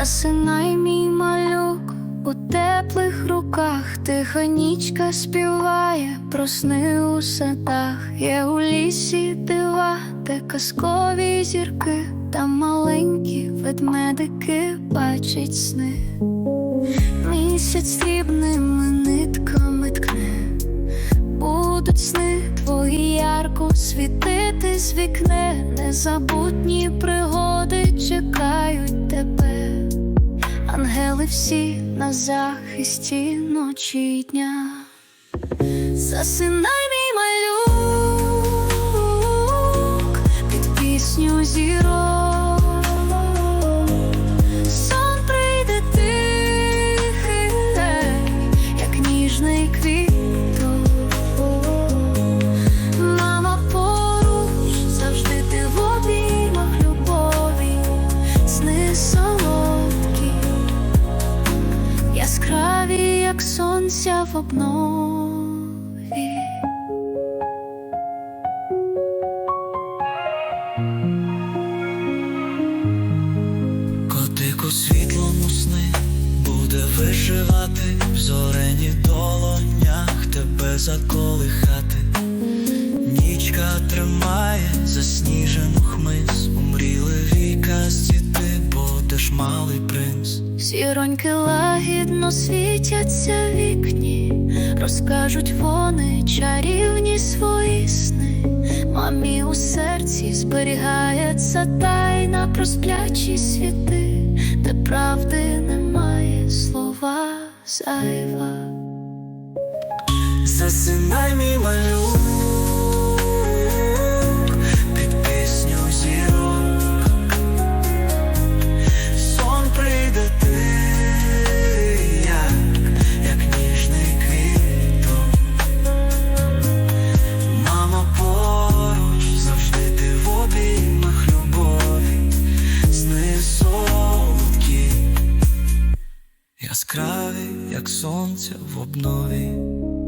Засинай мій малюк. У теплих руках, тиха нічка співає, про сни у садах, є у лісі дива, де казкові зірки, та маленькі ведмедики бачать сни. Місяць срібними нитками ткне, будуть сни твої ярко світити з вікне, незабутні пригоди чекають. Ангели всі на захисті ночі й дня. Засинай мій малюк під пісню зірок. Сон прийде тихий, як ніжний квіток. Мама поруч, завжди ти в обіймах любові, сни сонця в обнові. Котик у світлому сни буде вишивати в зорені долонях тебе заколихати. Нічка тримає засніжену хмиз, умріли віка ти будеш малий. Зіроньки лагідно світяться вікні, розкажуть вони чарівні свої сни. Мамі у серці зберігається тайна про сплячі світи, де правди немає слова зайва. Засинай мій малюк як сонце в обнові.